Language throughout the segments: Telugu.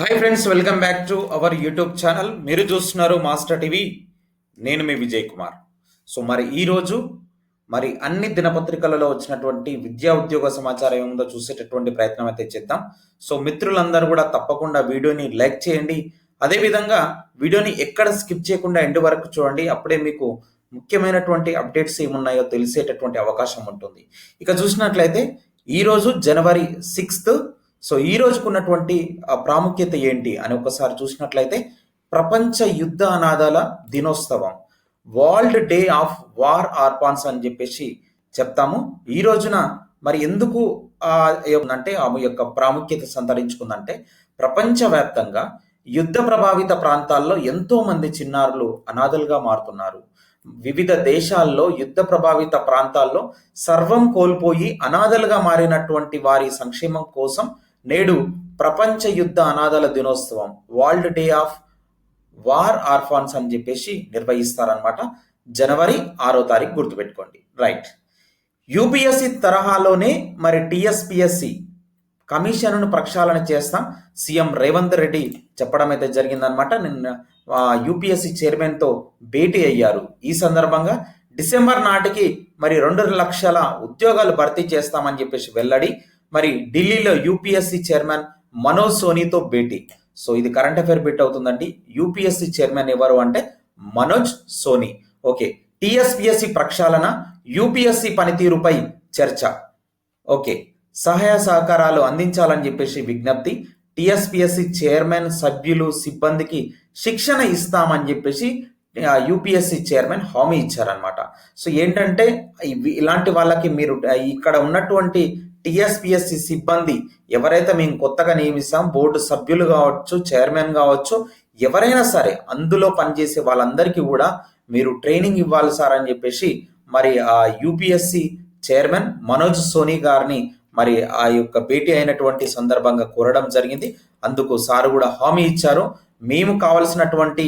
Hi friends welcome back to our YouTube channel మీరు చూస్తున్నారు మాస్టర్ టీవీ నేను మీ విజయ్ కుమార్. సో మరి ఈరోజు మరి అన్ని దినపత్రికలలో వచ్చినటువంటి విద్యా ఉద్యోగ సమాచారం ఏముందో చూసేటటువంటి ప్రయత్నం అయితే చేద్దాం. సో మిత్రులందరూ కూడా తప్పకుండా వీడియోని లైక్ చేయండి. అదేవిధంగా వీడియోని ఎక్కడ స్కిప్ చేయకుండా ఎండ్ వరకు చూడండి. అప్పుడే మీకు ముఖ్యమైనటువంటి అప్డేట్స్ ఏమున్నాయో తెలిసేటటువంటి అవకాశం ఉంటుంది. ఇక చూసినట్లయితే ఈరోజు జనవరి సిక్స్త్ సో ఈ రోజుకున్నటువంటి ప్రాముఖ్యత ఏంటి అని ఒకసారి చూసినట్లయితే ప్రపంచ యుద్ధ అనాథాల దినోత్సవం. World day of war orphans అని చెప్పేసి చెప్తాము. ఈ రోజున మరి ఎందుకు అంటే ఆమె యొక్క ప్రాముఖ్యత సంతరించుకుందంటే ప్రపంచవ్యాప్తంగా యుద్ధ ప్రభావిత ప్రాంతాల్లో ఎంతో మంది చిన్నారులు అనాథలుగా మారుతున్నారు. వివిధ దేశాల్లో యుద్ధ ప్రభావిత ప్రాంతాల్లో సర్వం కోల్పోయి అనాథలుగా మారినటువంటి వారి సంక్షేమం కోసం నేడు ప్రపంచ యుద్ధ అనాథల దినోత్సవం world day of war orphans అని చెప్పేసి నిర్వహిస్తారనమాట జనవరి ఆరో తారీఖు గుర్తుపెట్టుకోండి. రైట్ యూపీఎస్సి తరహాలోనే మరి టిఎస్పిఎస్సి కమిషన్ను ప్రక్షాళన చేస్తాం. సీఎం రేవంత్ రెడ్డి చెప్పడం అయితే జరిగిందనమాట నిన్న యూపీఎస్సి చైర్మన్తో భేటీ అయ్యారు. ఈ సందర్భంగా డిసెంబర్ నాటికి మరి రెండు లక్షల ఉద్యోగాలు భర్తీ చేస్తామని చెప్పేసి వెల్లడి మరి ఢిల్లీలో యూపీఎస్సీ చైర్మన్ మనోజ్ సోనీతో భేటీ. సో ఇది కరెంట్ అఫైర్ బిట్ అవుతుందండి. యూపీఎస్సీ చైర్మన్ ఎవరు అంటే మనోజ్ సోనీ. ఓకే టిఎస్పిఎస్సి ప్రక్షాళన యూపీఎస్సి పనితీరుపై చర్చ. ఓకే సహాయ సహకారాలు అందించాలని చెప్పేసి విజ్ఞప్తి. టిఎస్పిఎస్సి చైర్మన్ సభ్యులు సిబ్బందికి శిక్షణ ఇస్తామని చెప్పేసి యూపీఎస్సి చైర్మన్ హామీ ఇచ్చారనమాట సో ఏంటంటే ఇలాంటి వాళ్ళకి మీరు ఇక్కడ ఉన్నటువంటి టిఎస్పిఎస్సి సిబ్బంది ఎవరైతే మేము కొత్తగా నియమిస్తాం బోర్డు సభ్యులు కావచ్చు చైర్మన్ కావచ్చు ఎవరైనా సరే అందులో పనిచేసే వాళ్ళందరికీ కూడా మీరు ట్రైనింగ్ ఇవ్వాలి సార్ అని చెప్పేసి మరి ఆ యూపీఎస్సి చైర్మన్ మనోజ్ సోనీ గారిని మరి ఆ యొక్క భేటీ అయినటువంటి సందర్భంగా కోరడం జరిగింది. అందుకు సార్ కూడా హామీ ఇచ్చారు. మేము కావలసినటువంటి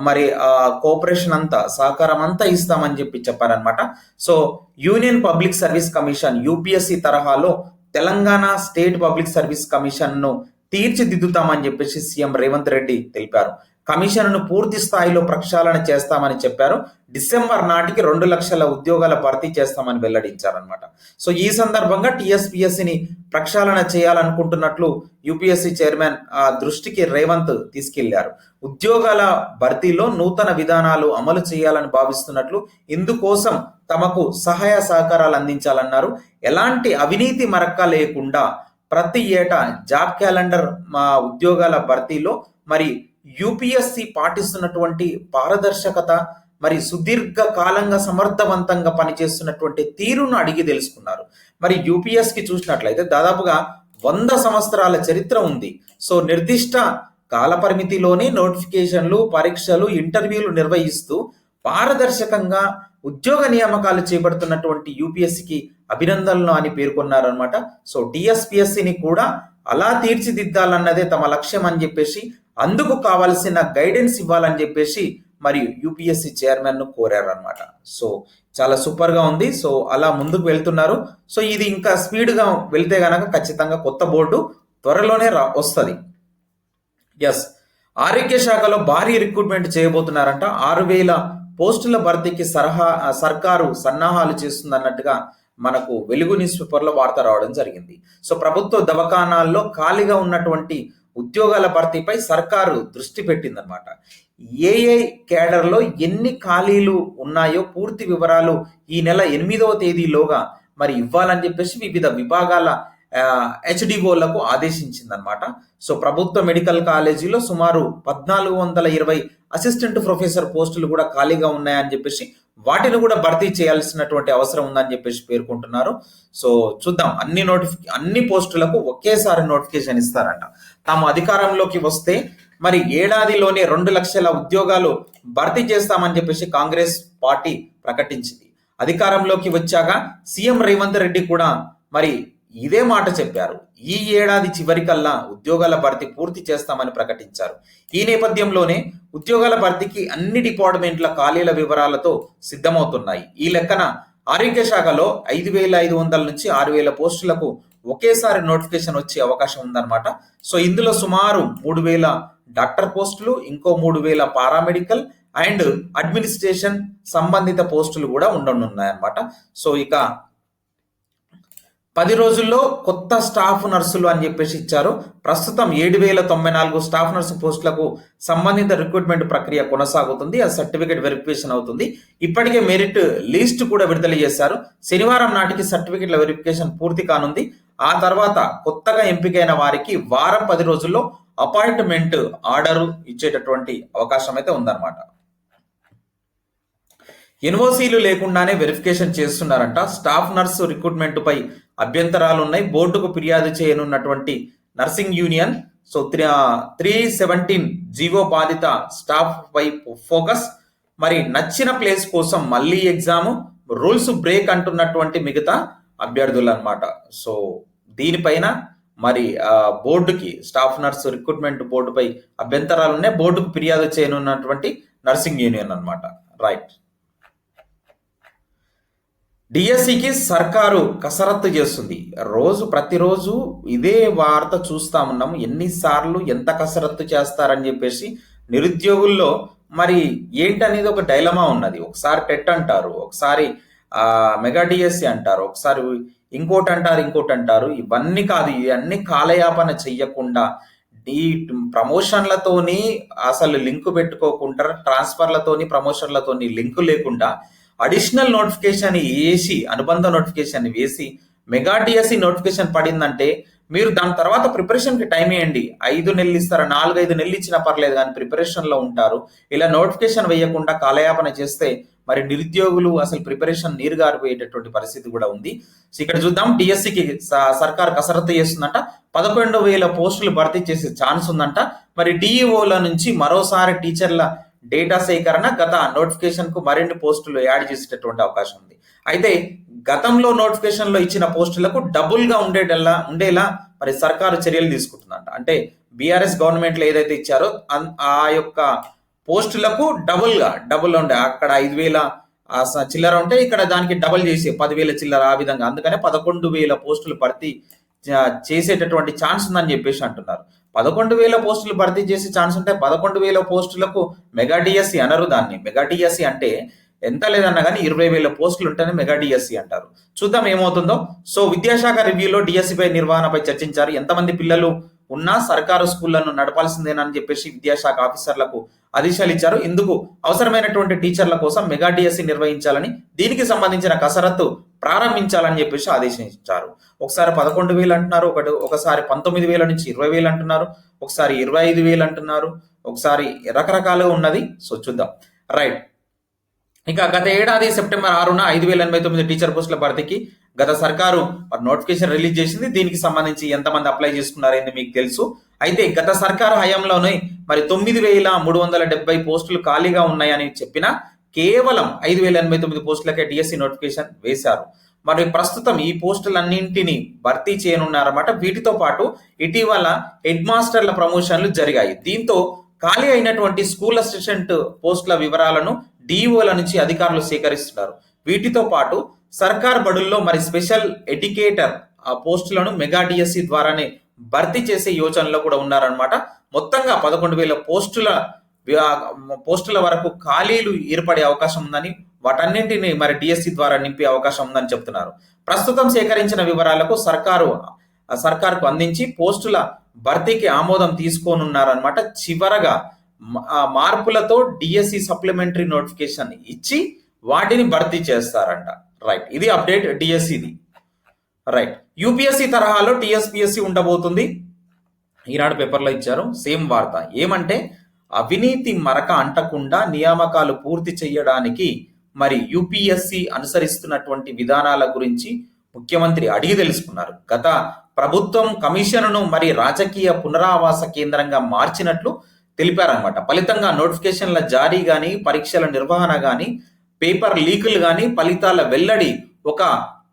మరి ఆ కోఆపరేషన్ అంతా సహకారం అంతా ఇస్తామని చెప్పి చెప్పారనమాట so union public service commission UPSC తరహాలో తెలంగాణ స్టేట్ పబ్లిక్ సర్వీస్ కమిషన్ను తీర్చిదిద్దుతామని చెప్పేసి సీఎం రేవంత్ రెడ్డి తెలిపారు. కమిషన్ను పూర్తి స్థాయిలో ప్రక్షాళన చేస్తామని చెప్పారు. డిసెంబర్ నాటికి రెండు లక్షల ఉద్యోగాల భర్తీ చేస్తామని వెల్లడించారనమాట సో ఈ సందర్భంగా టీఎస్పీఎస్సిని ప్రక్షాళన చేయాలనుకుంటున్నట్లు యూపీఎస్సీ చైర్మన్ ఆ దృష్టికి రేవంత్ తీసుకెళ్ళారు. ఉద్యోగాల భర్తీలో నూతన విధానాలు అమలు చేయాలని భావిస్తున్నట్లు ఇందుకోసం తమకు సహాయ సహకారాలు అందించాలన్నారు. ఎలాంటి అవినీతి మరక్క లేకుండా ప్రతి ఏటా జాబ్ క్యాలెండర్ మా ఉద్యోగాల భర్తీలో మరి యూపీఎస్సి పాటిస్తున్నటువంటి పారదర్శకత మరి సుదీర్ఘ కాలంగా సమర్థవంతంగా పనిచేస్తున్నటువంటి తీరును అడిగి తెలుసుకున్నారు. మరి యూపీఎస్కి చూసినట్లయితే దాదాపుగా వంద సంవత్సరాల చరిత్ర ఉంది. సో నిర్దిష్ట కాలపరిమితిలోనే నోటిఫికేషన్లు పరీక్షలు ఇంటర్వ్యూలు నిర్వహిస్తూ పారదర్శకంగా ఉద్యోగ నియామకాలు చేపడుతున్నటువంటి యూపీఎస్సికి అభినందనలు అని పేర్కొన్నారనమాట సో డిఎస్పిఎస్సిని కూడా అలా తీర్చిదిద్దాలన్నదే తమ లక్ష్యం అని చెప్పేసి అందుకు కావాల్సిన గైడెన్స్ ఇవ్వాలని చెప్పేసి మరి యూపీఎస్సీ చైర్మన్ను కోరారనమాట సో చాలా సూపర్గా ఉంది. సో అలా ముందుకు వెళ్తున్నారు. సో ఇది ఇంకా స్పీడ్గా వెళ్తే గనక ఖచ్చితంగా కొత్త బోర్డు త్వరలోనే రా వస్తుంది. ఎస్ ఆరోగ్య శాఖలో భారీ రిక్రూట్మెంట్ చేయబోతున్నారంట. ఆరు వేల పోస్టుల భర్తీకి సరహా సర్కారు సన్నాహాలు చేస్తుందన్నట్టుగా మనకు వెలుగు న్యూస్ పేపర్లో వార్త రావడం జరిగింది. సో ప్రభుత్వ దవాఖానాల్లో ఖాళీగా ఉన్నటువంటి ఉద్యోగాల భర్తీపై సర్కారు దృష్టి పెట్టిందనమాట ఏఏ క్యాడర్లో కేడర్లో ఎన్ని ఖాళీలు ఉన్నాయో పూర్తి వివరాలు ఈ నెల ఎనిమిదవ తేదీలోగా మరి ఇవ్వాలని చెప్పేసి వివిధ విభాగాల హెచ్డిఓలకు ఆదేశించిందనమాట సో ప్రభుత్వ మెడికల్ కాలేజీలో సుమారు పద్నాలుగు వందల ఇరవై అసిస్టెంట్ ప్రొఫెసర్ పోస్టులు కూడా ఖాళీగా ఉన్నాయని చెప్పేసి వాటిని కూడా భర్తీ చేయాల్సినటువంటి అవసరం ఉందని చెప్పేసి పేర్కొంటున్నారు. సో చూద్దాం. అన్ని నోటిఫి అన్ని పోస్టులకు ఒకేసారి నోటిఫికేషన్ ఇస్తారంట. తాము అధికారంలోకి వస్తే మరి ఏడాదిలోనే రెండు లక్షల ఉద్యోగాలు భర్తీ చేస్తామని చెప్పేసి కాంగ్రెస్ పార్టీ ప్రకటించింది. అధికారంలోకి వచ్చాక సీఎం రేవంత్ రెడ్డి కూడా మరి ఇదే మాట చెప్పారు. ఈ ఏడాది చివరికల్లా ఉద్యోగాల భర్తీ పూర్తి చేస్తామని ప్రకటించారు. ఈ నేపథ్యంలోనే ఉద్యోగాల భర్తీకి అన్ని డిపార్ట్మెంట్ల ఖాళీల వివరాలతో సిద్ధమవుతున్నాయి. ఈ లెక్కన ఆరోగ్య శాఖలో ఐదు వేల ఐదు వందల నుంచి ఆరు వేల పోస్టులకు ఒకేసారి నోటిఫికేషన్ వచ్చే అవకాశం ఉందన్నమాట. సో ఇందులో సుమారు మూడు వేల డాక్టర్ పోస్టులు ఇంకో మూడు వేల పారామెడికల్ అండ్ అడ్మినిస్ట్రేషన్ సంబంధిత పోస్టులు కూడా ఉండనున్నాయన్నమాట. సో ఇక పది రోజుల్లో కొత్త స్టాఫ్ నర్సులు అని చెప్పేసి ఇచ్చారు. ప్రస్తుతం ఏడు వేల తొంభై నాలుగు స్టాఫ్ నర్సు పోస్టులకు సంబంధిత రిక్రూట్మెంట్ ప్రక్రియ కొనసాగుతుంది. ఆ సర్టిఫికేట్ వెరిఫికేషన్ అవుతుంది. ఇప్పటికే మెరిట్ లిస్ట్ కూడా విడుదల చేశారు. శనివారం నాటికి సర్టిఫికేట్ల వెరిఫికేషన్ పూర్తి కానుంది. ఆ తర్వాత కొత్తగా ఎంపికైన వారికి వారం పది రోజుల్లో అపాయింట్మెంట్ ఆర్డర్ ఇచ్చేటటువంటి అవకాశం అయితే ఉందన్నమాట. ఎన్ఓసీలు లేకుండానే వెరిఫికేషన్ చేస్తున్నారంట. స్టాఫ్ నర్సు రిక్రూట్మెంట్ పై అభ్యంతరాలు ఉన్నాయి బోర్డుకు ఫిర్యాదు చేయనున్నటువంటి nursing union so three three seventeen GO బాధిత స్టాఫ్ పై ఫోకస్. మరి నచ్చిన ప్లేస్ కోసం మళ్ళీ ఎగ్జామ్ రూల్స్ బ్రేక్ అంటున్నటువంటి మిగతా అభ్యర్థులు అనమాట సో దీనిపైన మరి బోర్డుకి స్టాఫ్ నర్స్ రిక్రూట్మెంట్ బోర్డుపై అభ్యంతరాలు ఉన్నాయి బోర్డుకు ఫిర్యాదు చేయనున్నటువంటి నర్సింగ్ యూనియన్ అనమాట రైట్. డిఎస్సికి సర్కారు కసరత్తు చేస్తుంది. రోజు ప్రతిరోజు ఇదే వార్త చూస్తా ఉన్నాము. ఎన్నిసార్లు ఎంత కసరత్తు చేస్తారని చెప్పేసి నిరుద్యోగుల్లో మరి ఏంటనేది ఒక డైలమా ఉన్నది. ఒకసారి టెట్ అంటారు ఒకసారి మెగా డిఎస్సి అంటారు ఒకసారి ఇంకోటి అంటారు ఇంకోటి అంటారు. ఇవన్నీ కాదు ఇవన్నీ కాలయాపన చెయ్యకుండా ఈ ప్రమోషన్లతోని అసలు లింకు పెట్టుకోకుండా ట్రాన్స్ఫర్లతోని ప్రమోషన్లతోని లింకు లేకుండా అడిషనల్ నోటిఫికేషన్ వేసి అనుబంధ నోటిఫికేషన్ వేసి మెగా డిఎస్సి నోటిఫికేషన్ పడిందంటే మీరు దాని తర్వాత ప్రిపరేషన్కి టైం వేయండి. ఐదు నెలలు ఇస్తారా? నాలుగు ఐదు నెలలు ఇచ్చినా పర్లేదు కానీ ప్రిపరేషన్లో ఉంటారు. ఇలా నోటిఫికేషన్ వేయకుండా కాలయాపన చేస్తే మరి నిరుద్యోగులు అసలు ప్రిపరేషన్ నీరు గారిపోయేటటువంటి పరిస్థితి కూడా ఉంది. సో ఇక్కడ చూద్దాం. టీఎస్సీకి సర్కార్ కసరత్తు చేస్తుందంట. పదకొండు వేల పోస్టులు భర్తీ చేసే ఛాన్స్ ఉందంట. మరి డిఈఓల నుంచి మరోసారి టీచర్ల డేటా సేకరణ గత నోటిఫికేషన్కు మరిన్ని పోస్టులు యాడ్ చేసేటటువంటి అవకాశం ఉంది. అయితే గతంలో నోటిఫికేషన్లో ఇచ్చిన పోస్టులకు డబుల్గా ఉండేటల్లా ఉండేలా మరి సర్కారు చర్యలు తీసుకుంటుందంట. అంటే బీఆర్ఎస్ గవర్నమెంట్లో ఏదైతే ఇచ్చారో ఆ యొక్క పోస్టులకు డబుల్గా డబుల్ ఉండే. అక్కడ ఐదు వేల ఆ స- చిల్లర ఉంటే ఇక్కడ దానికి డబుల్ చేసి పదివేల చిల్లర ఆ విధంగా. అందుకనే పదకొండు వేల పోస్టులు భర్తీ చేసేటటువంటి ఛాన్స్ ఉందని చెప్పేసి అంటున్నారు. పదకొండు వేల పోస్టులు భర్తీ చేసే ఛాన్స్ ఉంటే పదకొండు వేల పోస్టులకు మెగా డిఎస్సి అనరు దాన్ని. మెగా డిఎస్సి అంటే ఎంత లేదన్నా కానీ ఇరవై వేల పోస్టులు ఉంటేనే మెగా డిఎస్సి అంటారు. చూద్దాం ఏమవుతుందో. సో విద్యాశాఖ రివ్యూలో డిఎస్సి పై నిర్వహణపై చర్చించారు. ఎంతమంది పిల్లలు ఉన్నా సర్కారు స్కూళ్ళను నడపాల్సిందేనని చెప్పేసి విద్యాశాఖ ఆఫీసర్లకు ఆదేశాలు ఇచ్చారు. ఇందుకు అవసరమైనటువంటి టీచర్ల కోసం మెగా డిఎస్సి నిర్వహించాలని దీనికి సంబంధించిన కసరత్తు ప్రారంభించాలని చెప్పేసి ఆదేశించారు. ఒకసారి పదకొండు వేలు అంటున్నారు ఒకటి ఒకసారి పంతొమ్మిది వేల నుంచి ఇరవై వేలు అంటున్నారు ఒకసారి ఇరవై ఐదు వేలు అంటున్నారు ఒకసారి రకరకాలుగా ఉన్నది. సో చూద్దాం. రైట్. ఇంకా గత ఏడాది సెప్టెంబర్ ఆరున ఐదు వేల ఎనభై తొమ్మిది టీచర్ పోస్టుల భర్తీకి గత సర్కారు మరి నోటిఫికేషన్ రిలీజ్ చేసింది. దీనికి సంబంధించి ఎంతమంది అప్లై చేసుకున్నారని మీకు తెలుసు. అయితే గత సర్కారు హయాంలోనే మరి తొమ్మిది వేల మూడు వందల డెబ్బై పోస్టులు ఖాళీగా ఉన్నాయని చెప్పిన కేవలం ఐదు వేల ఎనభై తొమ్మిది పోస్టులకే డిఎస్సి నోటిఫికేషన్ వేశారు. మరి ప్రస్తుతం ఈ పోస్టులన్నింటినీ భర్తీ చేయనున్నారన్నమాట. వీటితో పాటు ఇటీవల హెడ్ మాస్టర్ల ప్రమోషన్లు జరిగాయి. దీంతో ఖాళీ అయినటువంటి స్కూల్ అసిస్టెంట్ పోస్టుల వివరాలను డిఈఓల నుంచి అధికారులు సేకరిస్తున్నారు. వీటితో పాటు సర్కార్ బడుల్లో మరి స్పెషల్ ఎడ్యుకేటర్ ఆ పోస్టులను మెగా డిఎస్సి ద్వారానే భర్తీ చేసే యోచనలో కూడా ఉన్నారనమాట మొత్తంగా పదకొండు వేల పోస్టుల పోస్టుల వరకు ఖాళీలు ఏర్పడే అవకాశం ఉందని వాటన్నింటినీ మరి డిఎస్సి ద్వారా నింపే అవకాశం ఉందని చెప్తున్నారు. ప్రస్తుతం సేకరించిన వివరాలకు సర్కారు సర్కార్కు అందించి పోస్టుల భర్తీకి ఆమోదం తీసుకోనున్నారనమాట చివరగా ఆ మార్పులతో డిఎస్సి సప్లిమెంటరీ నోటిఫికేషన్ ఇచ్చి వాటిని భర్తీ చేస్తారంట. రైట్. ఇది అప్డేట్ డిఎస్సిది. రైట్. యూపీఎస్సి తరహాలో టిఎస్పిఎస్సి ఉండబోతుంది. ఈనాడు పేపర్లో ఇచ్చారు. సేమ్ వార్త. ఏమంటే అవినీతి మరక అంటకుండా నియామకాలు పూర్తి చేయడానికి మరి యూపీఎస్సి అనుసరిస్తున్నటువంటి విధానాల గురించి ముఖ్యమంత్రి అడిగి తెలుసుకున్నారు. గత ప్రభుత్వం కమిషన్ను మరి రాజకీయ పునరావాస కేంద్రంగా మార్చినట్లు తెలిపారనమాట ఫలితంగా నోటిఫికేషన్ల జారీ కానీ పరీక్షల నిర్వహణ కానీ పేపర్ లీకులు కానీ ఫలితాల వెల్లడి ఒక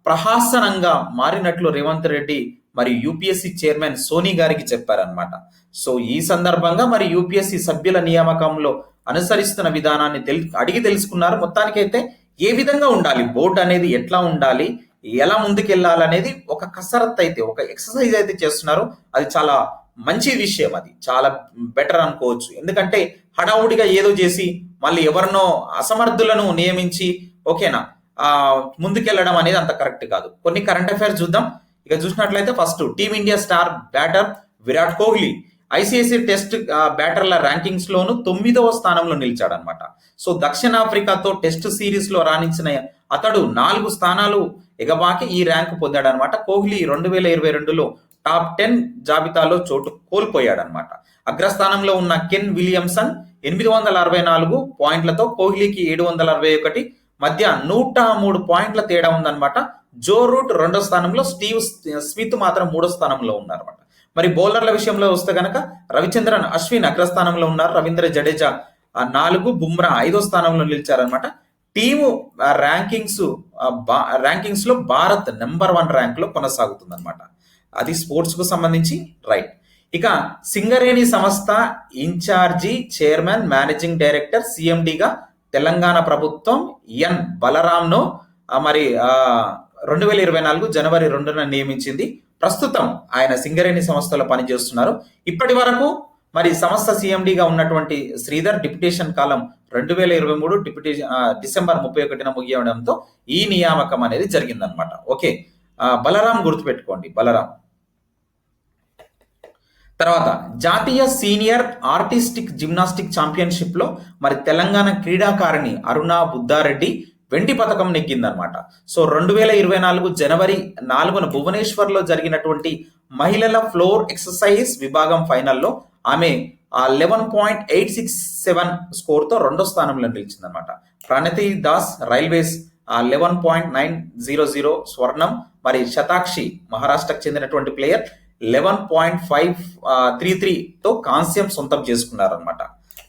ప్రహాసనంగా మారినట్లు రేవంత్ రెడ్డి మరి యూపీఎస్సీ చైర్మన్ సోనీ గారికి చెప్పారనమాట సో ఈ సందర్భంగా మరి యూపీఎస్సీ సభ్యుల నియామకంలో అనుసరిస్తున్న విధానాన్ని తెల్ అడిగి తెలుసుకున్నారు. మొత్తానికైతే ఏ విధంగా ఉండాలి? బోర్డు అనేది ఎట్లా ఉండాలి? ఎలా ముందుకెళ్ళాలనేది ఒక కసరత్ అయితే ఒక ఎక్సర్సైజ్ అయితే చేస్తున్నారు. అది చాలా మంచి విషయం అది. చాలా బెటర్ అనుకోవచ్చు. ఎందుకంటే హడావుడిగా ఏదో చేసి మళ్ళీ ఎవరినో అసమర్థులను నియమించి ఓకేనా ఆ ముందుకెళ్ళడం అనేది అంత కరెక్ట్ కాదు. కొన్ని కరెంట్ అఫైర్స్ చూద్దాం. ఇక చూసినట్లయితే first team India star batter Virat Kohli. ICC test బ్యాటర్ల rankings లోను తొమ్మిదవ స్థానంలో నిలిచాడనమాట. సో దక్షిణాఫ్రికాతో టెస్ట్ సిరీస్లో రాణించిన అతడు నాలుగు స్థానాలు ఎగబాకి ఈ ర్యాంకు పొందాడనమాట. కోహ్లీ రెండు వేల ఇరవై రెండులో టాప్ టెన్ జాబితాలో చోటు కోల్పోయాడనమాట. అగ్రస్థానంలో ఉన్న కెన్ విలియమ్సన్ ఎనిమిది వందల అరవై నాలుగు పాయింట్లతో కోహ్లీకి ఏడు వందల అరవై ఒకటి మధ్య నూట మూడు పాయింట్ల తేడా ఉందన్నమాట జో రూట్ రెండో స్థానంలో స్టీవ్ స్మిత్ మాత్రం మూడో స్థానంలో ఉన్నారన్నమాట మరి బౌలర్ల విషయంలో వస్తే కనుక రవిచంద్రన్ అశ్విన్ అగ్రస్థానంలో ఉన్నారు. రవీంద్ర జడేజా నాలుగు బుమ్రా ఐదో స్థానంలో నిలిచారనమాట. టీము ర్యాంకింగ్స్ ర్యాంకింగ్స్లో భారత్ నెంబర్ వన్ ర్యాంక్లో కొనసాగుతుంది అనమాట అది స్పోర్ట్స్కు సంబంధించి రైట్ ఇక సింగరేణి సంస్థ in charge chairman managing director సిఎండిగా Telangana ప్రభుత్వం ఎన్ బలరాంను మరి రెండు వేల ఇరవై నాలుగు జనవరి రెండున నియమించింది. ప్రస్తుతం ఆయన సింగరేణి సంస్థలో పనిచేస్తున్నారు. ఇప్పటి వరకు మరి సంస్థ సీఎండిగా ఉన్నటువంటి శ్రీధర్ డిప్యుటేషన్ కాలం రెండు వేల ఇరవై మూడు డిప్యూటీ డిసెంబర్ ముప్పై ఒకటిన ముగియడంతో ఈ నియామకం అనేది జరిగిందనమాట ఓకే. బలరాం గుర్తుపెట్టుకోండి బలరాం. తర్వాత జాతీయ సీనియర్ ఆర్టిస్టిక్ జిమ్నాస్టిక్ ఛాంపియన్షిప్లో మరి తెలంగాణ క్రీడాకారిణి అరుణ బుద్ధారెడ్డి వెండి పథకం నెగ్గిందనమాట సో రెండు వేల ఇరవై నాలుగు జనవరి నాలుగున భువనేశ్వర్లో జరిగినటువంటి మహిళల ఫ్లోర్ ఎక్సర్సైజ్ విభాగం ఫైనల్లో ఆమె eleven point eight six seven స్కోర్తో రెండో స్థానంలో నిలిచిందనమాట Pranati Das railways eleven point nine zero zero స్వర్ణం మరి శతాక్షి మహారాష్ట్రకు చెందినటువంటి player eleven point five three త్రీతో కాంస్యం సొంతం చేసుకున్నారనమాట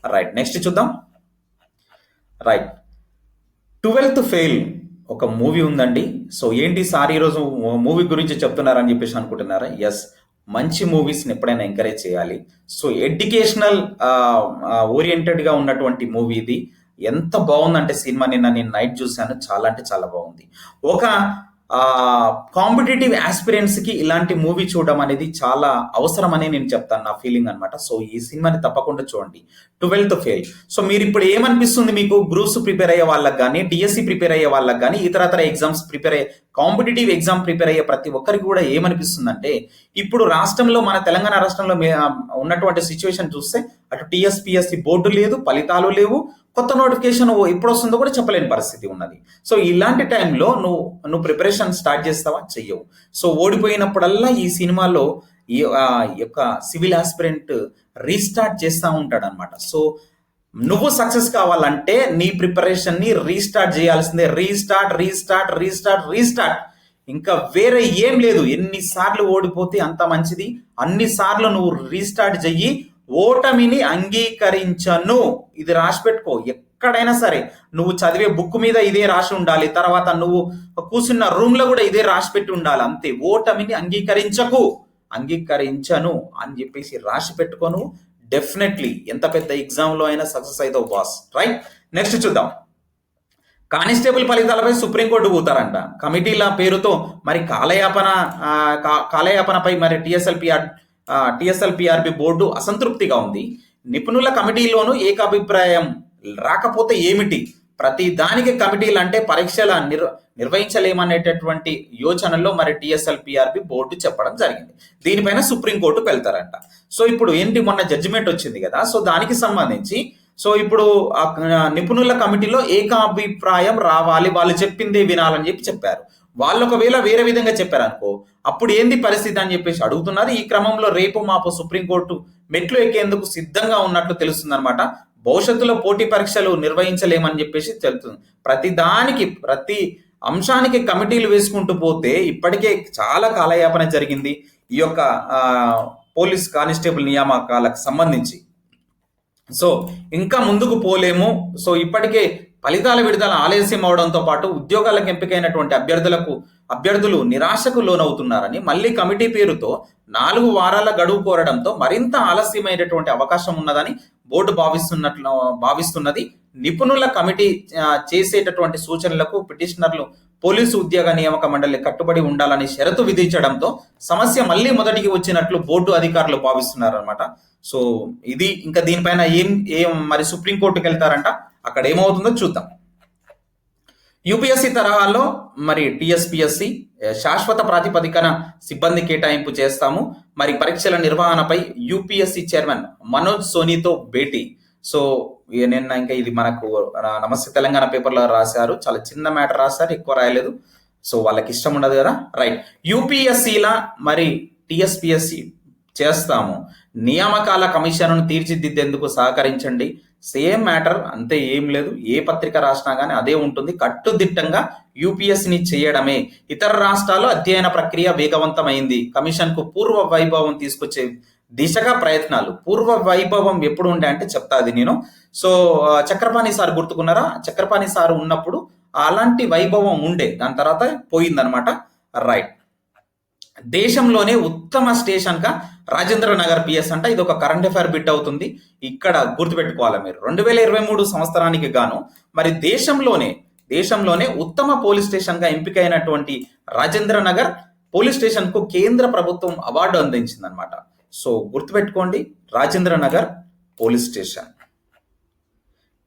రైట్ నెక్స్ట్ చూద్దాం. రైట్ ట్వెల్త్ ఫెయిల్ ఒక మూవీ ఉందండి. సో ఏంటి సార్ ఈరోజు మూవీ గురించి చెప్తున్నారని చెప్పేసి అనుకుంటున్నారా? ఎస్ మంచి మూవీస్ని ఎప్పుడైనా ఎంకరేజ్ చేయాలి. సో ఎడ్యుకేషనల్ ఓరియంటెడ్గా ఉన్నటువంటి మూవీ ఇది. ఎంత బాగుందంటే సినిమా నిన్న నేను నైట్ చూశాను. చాలా అంటే చాలా బాగుంది. ఒక కాంపిటేటివ్ ఆస్పిరెంట్స్కి ఇలాంటి మూవీ చూడడం అనేది చాలా అవసరమని నేను చెప్తాను నా ఫీలింగ్ అన్నమాట. సో ఈ సినిమాని తప్పకుండా చూడండి. ట్వెల్త్ ఫెయిల్ సో మీరు ఇప్పుడు ఏమనిపిస్తుంది మీకు? గ్రూప్స్ ప్రిపేర్ అయ్యే వాళ్ళకి కానీ డిఎస్సి ప్రిపేర్ అయ్యే వాళ్ళకి కానీ ఇతరతర ఎగ్జామ్స్ ప్రిపేర్ అయ్యే కాంపిటేటివ్ ఎగ్జామ్ ప్రిపేర్ అయ్యే ప్రతి ఒక్కరికి కూడా ఏమనిపిస్తుంది అంటే ఇప్పుడు రాష్ట్రంలో మన తెలంగాణ రాష్ట్రంలో ఉన్నటువంటి సిచ్యువేషన్ చూస్తే అటు టిఎస్పిఎస్సి బోర్డు లేదు ఫలితాలు లేవు కొత్త నోటిఫికేషన్ ఎప్పుడు వస్తుందో కూడా చెప్పలేని పరిస్థితి ఉన్నది. సో ఇలాంటి టైంలో నువ్వు నువ్వు ప్రిపరేషన్ స్టార్ట్ చేస్తావా? చెయ్యవు. సో ఓడిపోయినప్పుడల్లా ఈ సినిమాలో ఈ యొక్క సివిల్ ఆస్పిరెంట్ రీస్టార్ట్ చేస్తూ ఉంటాడు అనమాట సో నువ్వు సక్సెస్ కావాలంటే నీ ప్రిపరేషన్ని రీస్టార్ట్ చేయాల్సిందే. Restart restart restart restart. ఇంకా వేరే ఏం లేదు. ఎన్నిసార్లు ఓడిపోతే అంత మంచిది. అన్ని సార్లు నువ్వు రీస్టార్ట్ చెయ్యి. ఓటమిని అంగీకరించను. ఇది రాసి పెట్టుకో. ఎక్కడైనా సరే నువ్వు చదివే బుక్ మీద ఇదే రాసి ఉండాలి. తర్వాత నువ్వు కూర్చున్న రూమ్లో కూడా ఇదే రాసి పెట్టి ఉండాలి. అంతే. ఓటమిని అంగీకరించకు. అంగీకరించను అని చెప్పేసి రాసి పెట్టుకోను. డెఫినెట్లీ ఎంత పెద్ద ఎగ్జామ్లో అయినా సక్సెస్ అవుతావు బాస్ రైట్ నెక్స్ట్ చూద్దాం. కానిస్టేబుల్ ఫలితాలపై సుప్రీంకోర్టు పోతారంట కమిటీల పేరుతో మరి కాలయాపన కాలయాపనపై మరి టీఎస్ఎల్పి టిఎస్ఎల్పిఆర్బి బోర్డు అసంతృప్తిగా ఉంది. నిపుణుల కమిటీలోనూ ఏకాభిప్రాయం రాకపోతే ఏమిటి? ప్రతి దానికి కమిటీలు అంటే పరీక్షల నిర్ నిర్వహించలేమనేటటువంటి యోచనలో మరి టిఎస్ఎల్పిఆర్బి బోర్డు చెప్పడం జరిగింది. దీనిపైన సుప్రీంకోర్టుకు వెళ్తారంట. సో ఇప్పుడు ఏంటి మొన్న జడ్జిమెంట్ వచ్చింది కదా? సో దానికి సంబంధించి సో ఇప్పుడు ఆ నిపుణుల కమిటీలో ఏకాభిప్రాయం రావాలి వాళ్ళు చెప్పిందే వినాలని చెప్పి చెప్పారు. వాళ్ళు ఒకవేళ వేరే విధంగా చెప్పారు అనుకో అప్పుడు ఏంది పరిస్థితి అని చెప్పేసి అడుగుతున్నారు. ఈ క్రమంలో రేపు మాపు సుప్రీంకోర్టు మెట్లు ఎక్కేందుకు సిద్ధంగా ఉన్నట్లు తెలుస్తుంది అనమాట భవిష్యత్తులో పోటీ పరీక్షలు నిర్వహించలేమని చెప్పేసి తెలుస్తుంది. ప్రతి దానికి ప్రతి అంశానికి కమిటీలు వేసుకుంటూ పోతే ఇప్పటికే చాలా కాలయాపన జరిగింది. ఈ యొక్క పోలీస్ కానిస్టేబుల్ నియామకాలకు సంబంధించి. సో ఇంకా ముందుకు పోలేము. సో ఇప్పటికే ఫలితాల విడుదల ఆలస్యం అవడంతో పాటు ఉద్యోగాలకు ఎంపికైనటువంటి అభ్యర్థులకు అభ్యర్థులు నిరాశకు లోనవుతున్నారని మళ్ళీ కమిటీ పేరుతో నాలుగు వారాల గడువు కోరడంతో మరింత ఆలస్యమైనటువంటి అవకాశం ఉన్నదని బోర్డు భావిస్తున్నట్లు భావిస్తున్నది. నిపుణుల కమిటీ చేసేటటువంటి సూచనలకు పిటిషనర్లు పోలీసు ఉద్యోగ నియామక మండలి కట్టుబడి ఉండాలని షరతు విధించడంతో సమస్య మళ్ళీ మొదటికి వచ్చినట్లు బోర్డు అధికారులు భావిస్తున్నారు అనమాట సో ఇది ఇంకా దీనిపైన ఏం ఏం మరి సుప్రీంకోర్టుకు వెళ్తారంట? అక్కడ ఏమవుతుందో చూద్దాం. యూపీఎస్సీ తరహాలో మరి టిఎస్పిఎస్సి శాశ్వత ప్రాతిపదికన సిబ్బంది కేటాయింపు చేస్తాము. మరి పరీక్షల నిర్వహణపై యూపీఎస్సీ చైర్మన్ మనోజ్ సోనీతో భేటీ. సో నిన్న ఇంకా ఇది మనకు నమస్తే తెలంగాణ పేపర్లో రాశారు. చాలా చిన్న మ్యాటర్ రాశారు ఎక్కువ రాయలేదు. సో వాళ్ళకి ఇష్టం ఉండదు కదా? రైట్. యూపీఎస్సీల మరి టిఎస్పిఎస్సి చేస్తాము. నియామకాల కమిషన్ను తీర్చిదిద్దేందుకు సహకరించండి. సేమ్ మ్యాటర్ అంతే ఏం లేదు. ఏ పత్రిక రాసినా కానీ అదే ఉంటుంది. కట్టుదిట్టంగా యూపీఎస్సీని చేయడమే. ఇతర రాష్ట్రాల్లో అధ్యయన ప్రక్రియ వేగవంతమైంది. కమిషన్కు పూర్వ వైభవం తీసుకొచ్చే దిశగా ప్రయత్నాలు. పూర్వ వైభవం ఎప్పుడు ఉండే అంటే చెప్తాది నేను. సో చక్రపాణి సార్ గుర్తుకున్నారా? చక్రపాణి సార్ ఉన్నప్పుడు అలాంటి వైభవం ఉండే. దాని తర్వాత పోయిందనమాట రైట్. దేశంలోనే ఉత్తమ స్టేషన్గా రాజేంద్ర నగర్ పిఎస్ అంట ఇది ఒక కరెంట్ అఫైర్ బిట్ అవుతుంది. ఇక్కడ గుర్తుపెట్టుకోవాలి మీరు? రెండు వేల ఇరవై మూడు సంవత్సరానికి గాను మరి దేశంలోనే దేశంలోనే ఉత్తమ పోలీస్ స్టేషన్గా ఎంపికైనటువంటి రాజేంద్ర నగర్ పోలీస్ స్టేషన్కు కేంద్ర ప్రభుత్వం అవార్డు అందించింది అనమాట సో గుర్తుపెట్టుకోండి రాజేంద్ర నగర్ పోలీస్ స్టేషన్.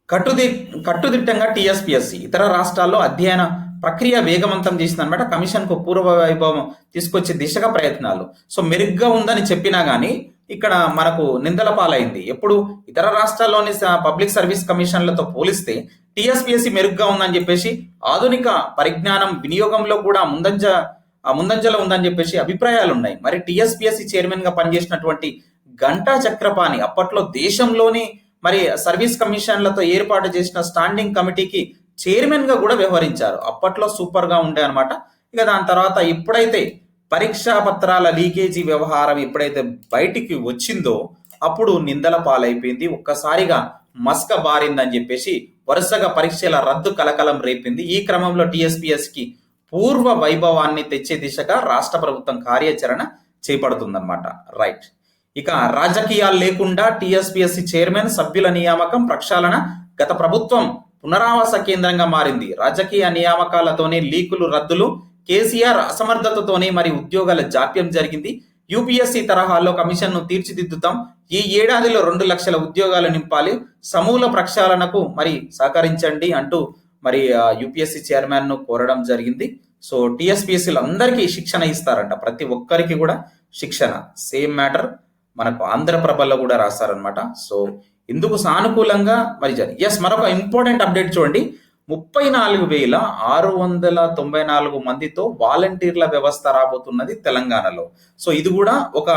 కట్టుది కట్టుదిట్టంగా టీఎస్పీఎస్సి ఇతర రాష్ట్రాల్లో అధ్యయన ప్రక్రియ వేగవంతం చేసింది అనమాట కమిషన్కు పూర్వ వైభవం తీసుకొచ్చే దిశగా ప్రయత్నాలు. సో మెరుగ్గా ఉందని చెప్పినా గానీ ఇక్కడ మనకు నిందల పాలైంది. ఎప్పుడు ఇతర రాష్ట్రాల్లోని పబ్లిక్ సర్వీస్ కమిషన్లతో పోలిస్తే టీఎస్పీఎస్సీ మెరుగ్గా ఉందని చెప్పేసి ఆధునిక పరిజ్ఞానం వినియోగంలో కూడా ముందంజ ముందంజలో ఉందని చెప్పేసి అభిప్రాయాలు ఉన్నాయి మరి టీఎస్పీఎస్సీ చైర్మన్గా పనిచేసినటువంటి గంటా చక్రపాణి అప్పట్లో దేశంలోని మరి సర్వీస్ కమిషన్లతో ఏర్పాటు చేసిన స్టాండింగ్ కమిటీకి చైర్మన్గా కూడా వ్యవహరించారు. అప్పట్లో సూపర్గా ఉండే అనమాట ఇక దాని తర్వాత ఎప్పుడైతే పరీక్షా పత్రాల లీకేజీ వ్యవహారం ఎప్పుడైతే బయటికి వచ్చిందో అప్పుడు నిందల పాలైపోయింది. ఒక్కసారిగా మస్క బారిందని చెప్పేసి వరుసగా పరీక్షల రద్దు కలకలం రేపింది. ఈ క్రమంలో టీఎస్పీఎస్కి పూర్వ వైభవాన్ని తెచ్చే దిశగా రాష్ట్ర ప్రభుత్వం కార్యాచరణ చేపడుతుందన్నమాట. రైట్. ఇక రాజకీయాలు లేకుండా టీఎస్పీఎస్సీ చైర్మన్ సభ్యుల నియామకం ప్రక్షాళన గత ప్రభుత్వం పునరావాస కేంద్రంగా మారింది. రాజకీయ నియామకాలతోనే లీకులు రద్దులు కేసీఆర్ అసమర్థతతోనే మరి ఉద్యోగాల జాప్యం జరిగింది. యూపీఎస్సీ తరహాలో కమిషన్ను తీర్చిదిద్దుతాం. ఈ ఏడాదిలో రెండు లక్షల ఉద్యోగాలు నింపాలి. సమూల ప్రక్షాళనకు మరి సహకరించండి అంటూ మరి యూపీఎస్సీ చైర్మన్ను కోరడం జరిగింది. సో టీఎస్పీఎస్సీలు అందరికీ శిక్షణ ఇస్తారంట. ప్రతి ఒక్కరికి కూడా శిక్షణ. సేమ్ మ్యాటర్ మనకు ఆంధ్రప్రభలో కూడా రాస్తారనమాట సో ఇందుకు సానుకూలంగా మరి ఎస్ మరొక ఇంపార్టెంట్ అప్డేట్ చూడండి. ముప్పై నాలుగు వేల ఆరు వందల తొంభై నాలుగు మందితో వాలంటీర్ల వ్యవస్థ రాబోతున్నది తెలంగాణలో. సో ఇది కూడా ఒక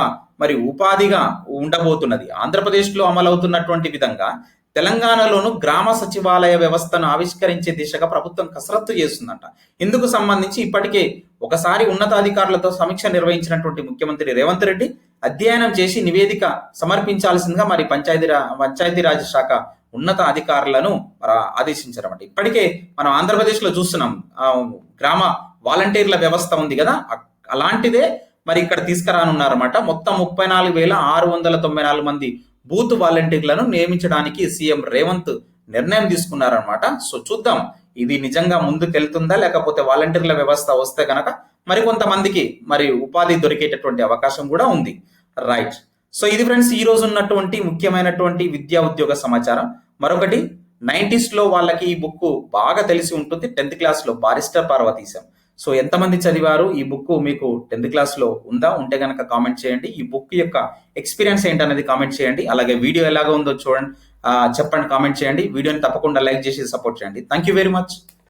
మరి ఉపాధిగా ఉండబోతున్నది. ఆంధ్రప్రదేశ్లో అమలవుతున్నటువంటి విధంగా తెలంగాణలోను గ్రామ సచివాలయ వ్యవస్థను ఆవిష్కరించే దిశగా ప్రభుత్వం కసరత్తు చేస్తుందంట. ఇందుకు సంబంధించి ఇప్పటికే ఒకసారి ఉన్నతాధికారులతో సమీక్ష నిర్వహించినటువంటి ముఖ్యమంత్రి రేవంత్ రెడ్డి అధ్యయనం చేసి నివేదిక సమర్పించాల్సిందిగా మరి పంచాయతీ పంచాయతీరాజ్ శాఖ ఉన్నత అధికారులను ఆదేశించారు ఆదేశించారన్నమాట. ఇప్పటికే మనం ఆంధ్రప్రదేశ్లో చూస్తున్నాం గ్రామ వాలంటీర్ల వ్యవస్థ ఉంది కదా అలాంటిదే మరి ఇక్కడ తీసుకురానున్నారన్నమాట. మొత్తం ముప్పై నాలుగు వేల ఆరు వందల తొంభై నాలుగు మంది బూత్ వాలంటీర్లను నియమించడానికి సీఎం రేవంత్ నిర్ణయం తీసుకున్నారనమాట సో చూద్దాం ఇది నిజంగా ముందుకెళ్తుందా లేకపోతే వాలంటీర్ల వ్యవస్థ వస్తే గనక మరి కొంతమందికి మరి ఉపాధి దొరికేటటువంటి అవకాశం కూడా ఉంది. రైట్ సో ఇది ఫ్రెండ్స్ ఈ రోజు ఉన్నటువంటి ముఖ్యమైనటువంటి విద్యా ఉద్యోగ సమాచారం. మరొకటి నైంటీస్లో వాళ్ళకి ఈ బుక్ బాగా తెలిసి ఉంటుంది. టెన్త్ క్లాస్లో బారిస్టర్ పార్వతీశం సో ఎంతమంది చదివారు? ఈ బుక్ మీకు టెన్త్ క్లాస్లో ఉందా? ఉంటే కనుక కామెంట్ చేయండి. ఈ బుక్ యొక్క ఎక్స్పీరియన్స్ ఏంటనేది కామెంట్ చేయండి. అలాగే వీడియో ఎలాగ ఉందో చూడండి చెప్పండి కామెంట్ చేయండి. వీడియోని తప్పకుండా లైక్ చేసి సపోర్ట్ చేయండి. Thank you very much